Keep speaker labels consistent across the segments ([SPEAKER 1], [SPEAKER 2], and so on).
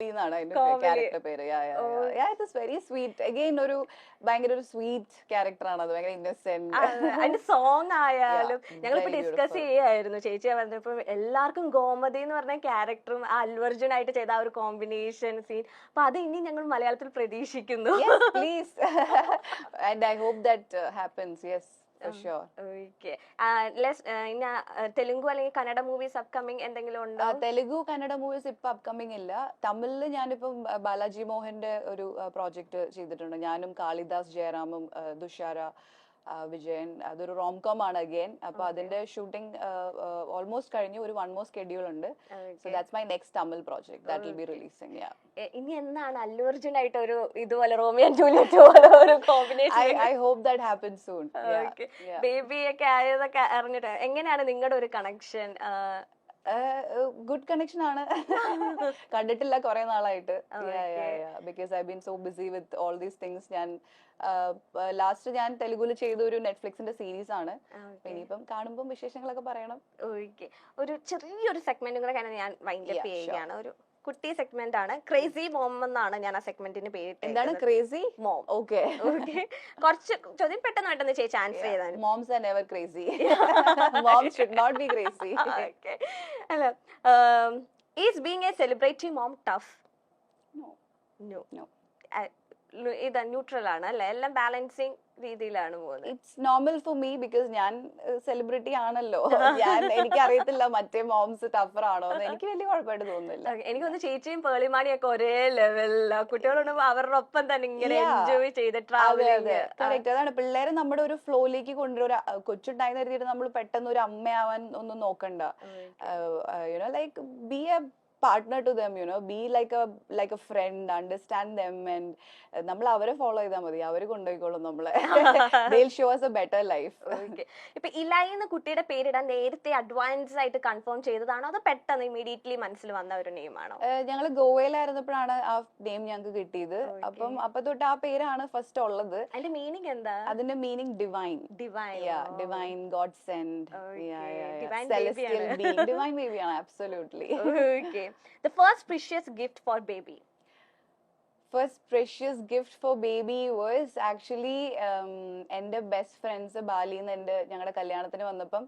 [SPEAKER 1] എന്നാണ് അതിന്റെ ക്യാരക്ടർ പേര്. ഇറ്റ്സ് വെരി സ്വീറ്റ് അഗെയിൻ ഒരു ഭയങ്കര ഒരു സ്വീറ്റ് ക്യാരക്ടറാണ് അത് ഭയങ്കര ഇന്നസെന്റ്
[SPEAKER 2] അതെ, അതിന്റെ സോങ് ആയാലും
[SPEAKER 1] ഞങ്ങൾ
[SPEAKER 2] ഞങ്ങളിപ്പോ ഡിസ്കസ്. ചെയ്യായിരുന്നു ചേച്ചി പറഞ്ഞപ്പോ എല്ലാവർക്കും ഗോമതി എന്ന് പറഞ്ഞ ക്യാരക്ടറും ആ അൽവർജുൻ ആയിട്ട് ചെയ്ത ആ ഒരു കോമ്പിനേഷൻ സീൻ അപ്പൊ അത് ഇനി ഞങ്ങൾ മലയാളത്തിൽ പ്രതീക്ഷിക്കുന്നു.
[SPEAKER 1] Please and I hope that happens yes
[SPEAKER 2] Telugu അല്ലെങ്കിൽ കന്നഡ മൂവീസ് അപ്കമിങ് എന്തെങ്കിലും ഉണ്ടോ?
[SPEAKER 1] തെലുഗു കന്നഡ മൂവീസ് ഇപ്പൊ അപ്കമിങ് ഇല്ല. തമിഴിൽ ഞാനിപ്പം ബാലാജി മോഹന്റെ ഒരു പ്രോജക്റ്റ് ചെയ്തിട്ടുണ്ട്. ഞാനും കാളിദാസ് ജയറാമും ദുഷാര വിജയൻ. അതൊരു റോം കോം ആണ് അഗൈൻ അപ്പൊ അതിന്റെ ഷൂട്ടിംഗ് ഓൾമോസ്റ്റ് കഴിഞ്ഞു ഒരു വൺ മോർ സ്കെഡ്യൂൾ ഉണ്ട്. So that's my next Tamil project that will be releasing
[SPEAKER 2] yeah ഇനി എന്നാണ് അല്ലു അർജുൻ ആയിട്ട് ഒരു ഇതുപോലെ റോമിയൻ ജൂലിയറ്റ് പോലെ ഒരു combination
[SPEAKER 1] I hope that happen soon
[SPEAKER 2] okay baby ഒക്കെ ആയതൊക്കെ അറിഞ്ഞിട്ട് എങ്ങനെയാണ് നിങ്ങളുടെ ഒരു കണക്ഷൻ
[SPEAKER 1] ഗുഡ് കണക്ഷൻ ആണ്. കണ്ടിട്ടില്ല കുറെ നാളായിട്ട്. Because I been so busy with all these things ഞാൻ ലാസ്റ്റ് ഞാൻ തെലുഗുവിൽ ചെയ്ത ഒരു നെറ്റ്ഫ്ലിക്സിന്റെ സീരീസ് ആണ്. ഇനിയിപ്പം കാണുമ്പോൾ വിശേഷങ്ങളൊക്കെ പറയണം.
[SPEAKER 2] ഒരു ചെറിയൊരു സെഗ്മെന്റും കൂടെ ഞാൻ വൈൻഡ് അപ്പ് ചെയ്യുകയാണ്. ഒരു കുട്ടി സെഗ്മെന്റ് ആണ്. ക്രേസി മോം എന്നാണ് ഞാൻ ആ സെഗ്മെന്റിന് പേര്
[SPEAKER 1] എന്താണ് ക്രേസി
[SPEAKER 2] മോം
[SPEAKER 1] ഓക്കെ
[SPEAKER 2] ഓക്കെ കുറച്ച് ചോദ്യം പെട്ടെന്ന് പെട്ടെന്ന് ചേച്ചി ആൻസർ ചെയ്താൽ
[SPEAKER 1] moms are never crazy mom should not be crazy
[SPEAKER 2] okay അല്ല is being a celebrity mom tough
[SPEAKER 1] no
[SPEAKER 2] no
[SPEAKER 1] No.
[SPEAKER 2] ഇത് ന്യൂട്രൽ ആണ് അല്ലെ? എല്ലാം ബാലൻസിങ് രീതിയിലാണ് പോകുന്നത്.
[SPEAKER 1] It's normal for me because ഞാൻ സെലിബ്രിറ്റി ആണല്ലോ. ഞാൻ എനിക്ക് അറിയത്തില്ല മറ്റേ മോംസ് ടഫർ ആണോ എന്ന്. എനിക്ക് വലിയ കുഴപ്പമായിട്ട് തോന്നുന്നില്ല.
[SPEAKER 2] എനിക്ക് എനിക്കൊന്ന് ചേച്ചിയും പേളിമാണിയും ഒക്കെ ഒരേ ലെവലില കുട്ടികളോട് അവരുടെ ഒപ്പം തന്നെ ഇങ്ങനെ എൻജോയ് ചെയ്ത്
[SPEAKER 1] ട്രാവൽ
[SPEAKER 2] ട്രാവലിംഗ്
[SPEAKER 1] കറക്റ്റ് അതാണ് പിള്ളേരെ നമ്മുടെ ഒരു ഫ്ലോയിലേക്ക് കൊണ്ടുവരും കൊച്ചുണ്ടായി കരുതിയിട്ട് നമ്മൾ പെട്ടെന്ന് ഒരു അമ്മയാവാൻ ഒന്നും നോക്കണ്ട. You know like be a partner to them you know be like a like a friend understand them and നമ്മൾ അവരെ ഫോളോ ചെയ്താൽ മതി. അവർ കൊണ്ടുപോയിക്കോളും നമ്മളെ. Show us a better life
[SPEAKER 2] okay ഇപ്പൊ ഇലായി എന്ന കുട്ടിയുടെ പേരിടാൻ നേരത്തെ അഡ്വാൻസ് ആയിട്ട് കൺഫേം ചെയ്തതാണോ? അതോ പെട്ടെന്ന് ഇമീഡിയറ്റ്ലി മനസ്സിൽ വന്ന ഒരു നെയിമാണോ
[SPEAKER 1] ഞങ്ങൾ ഗോവയിലായിരുന്നപ്പോഴാണ് ആ നെയിം ഞങ്ങൾക്ക് കിട്ടിയത്. അപ്പം അപ്പൊ തൊട്ട് ആ പേരാണ് ഫസ്റ്റ് ഉള്ളത്.
[SPEAKER 2] അതിന്റെ മീനിങ് എന്താ?
[SPEAKER 1] അതിന്റെ meaning divine
[SPEAKER 2] divine
[SPEAKER 1] divine God send divine
[SPEAKER 2] ബേബിയാണ്
[SPEAKER 1] absolutely yeah, The
[SPEAKER 2] first precious
[SPEAKER 1] gift for baby.
[SPEAKER 2] First precious gift for baby
[SPEAKER 1] was actually എന്റെ ബെസ്റ്റ് ഫ്രണ്ട്സ് ബാലിന്ന് എന്റെ ഞങ്ങളുടെ കല്യാണത്തിന് വന്നപ്പം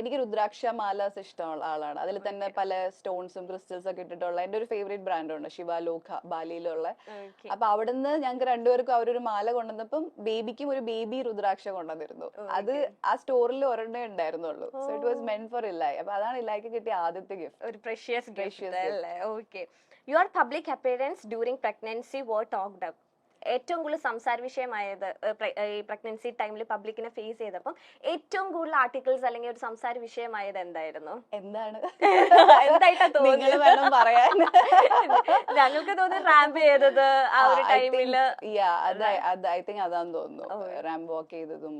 [SPEAKER 1] എനിക്ക് രുദ്രാക്ഷ മാലാസ് ഇഷ്ടമുള്ള ആളാണ്. അതിൽ തന്നെ പല സ്റ്റോൺസും ക്രിസ്റ്റൽസ് ഒക്കെ ഇട്ടിട്ടുള്ള എന്റെ ഒരു ഫേവറേറ്റ് ബ്രാൻഡുണ്ട് ലോഖ ബാലിയിലുള്ള. അപ്പൊ അവിടുന്ന് ഞങ്ങൾക്ക് രണ്ടുപേർക്കും അവരൊരു മാല കൊണ്ടുവന്നപ്പം ബേബിക്കും ഒരു ബേബി രുദ്രാക്ഷ കൊണ്ടുവന്നിരുന്നു. അത് ആ സ്റ്റോറിൽ ഒരെണ്ണേ ഉണ്ടായിരുന്നുള്ളൂ. So it was meant for Ilayi. അപ്പൊ അതാണ് ഇല്ലായിക്ക് കിട്ടിയ ആദ്യത്തെ ഗിഫ്റ്റ്
[SPEAKER 2] ഒരു പ്രഷ്യസ് അല്ലേ? Okay your public appearance during pregnancy were talked up ഏറ്റവും കൂടുതൽ സംസാര വിഷയമായത് ഈ പ്രഗ്നൻസി ടൈമിൽ പബ്ലിക്കിനെ ഫേസ് ചെയ്തപ്പോൾ ഏറ്റവും കൂടുതൽ ആർട്ടിക്കിൾസ് അല്ലെങ്കിൽ ഒരു സംസാര വിഷയമായത് എന്തായിരുന്നു?
[SPEAKER 1] എന്താണ്?
[SPEAKER 2] എന്തായിട്ടാ തോന്നിയത്
[SPEAKER 1] പറയാൻ.
[SPEAKER 2] ഞങ്ങൾക്ക് തോന്നി റാമ്പ് ചെയ്തത് ആ ഒരു
[SPEAKER 1] ടൈമിൽ ഐ തിങ്ക് അതാന്ന് തോന്നുന്നു. റാമ്പ് വാക്ക് ചെയ്തതും.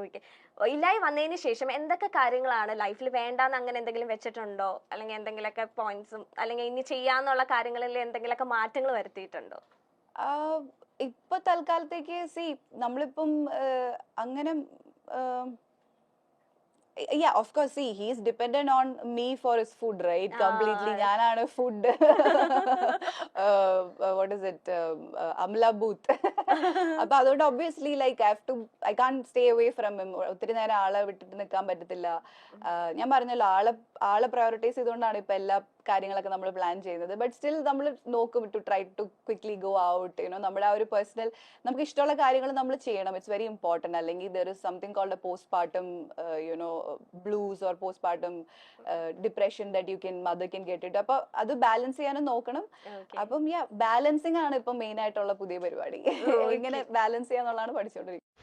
[SPEAKER 2] ഓക്കെ ഇല്ലായി വന്നതിന് ശേഷം എന്തൊക്കെ കാര്യങ്ങളാണ്? ലൈഫിൽ വേണ്ടാന്ന് അങ്ങനെ എന്തെങ്കിലും വെച്ചിട്ടുണ്ടോ? അല്ലെങ്കിൽ എന്തെങ്കിലുമൊക്കെ പോയിന്റ്സും അല്ലെങ്കിൽ ഇനി ചെയ്യാന്നുള്ള കാര്യങ്ങളിൽ എന്തെങ്കിലുമൊക്കെ മാറ്റങ്ങൾ വരുത്തിയിട്ടുണ്ടോ?
[SPEAKER 1] ഇപ്പൊ തൽക്കാലത്തേക്ക് സി നമ്മളിപ്പം അങ്ങനെ yeah of course see he's dependent on me for his food right completely. ഞാനാണ് food what is it Amala booth അപ്പൊ അതുകൊണ്ട് obviously like I have to I can't stay away from him ഒത്തിരി നേരം ആളെ വിട്ടിട്ട് നിൽക്കാൻ പറ്റത്തില്ല. ഞാൻ പറഞ്ഞല്ലോ ആളെ ആളെ പ്രയോറിറ്റൈസ് ചെയ്തുകൊണ്ടാണ് ഇപ്പൊ എല്ലാ കാര്യങ്ങളൊക്കെ നമ്മൾ പ്ലാൻ ചെയ്യുന്നത് ബട്ട് സ്റ്റിൽ നമ്മൾ നോക്കും to try to quickly go out you know നമ്മുടെ ആ ഒരു പേഴ്സണൽ നമുക്ക് ഇഷ്ടമുള്ള കാര്യങ്ങൾ നമ്മൾ ചെയ്യണം. ഇറ്റ്സ് വെരി ഇമ്പോർട്ടന്റ് അല്ലെങ്കിൽ there is something called a postpartum you know blues or postpartum depression that you can mother can get it അപ്പൊ അത് ബാലൻസ് ചെയ്യാനും നോക്കണം. അപ്പം യാ ബാലൻസിങ് ആണ് ഇപ്പം മെയിൻ ആയിട്ടുള്ള പുതിയ പരിപാടി.
[SPEAKER 2] ഇങ്ങനെ
[SPEAKER 1] എങ്ങനെ ബാലൻസ് ചെയ്യാന്നുള്ളതാണ് പഠിച്ചുകൊണ്ടിരിക്കുന്നത്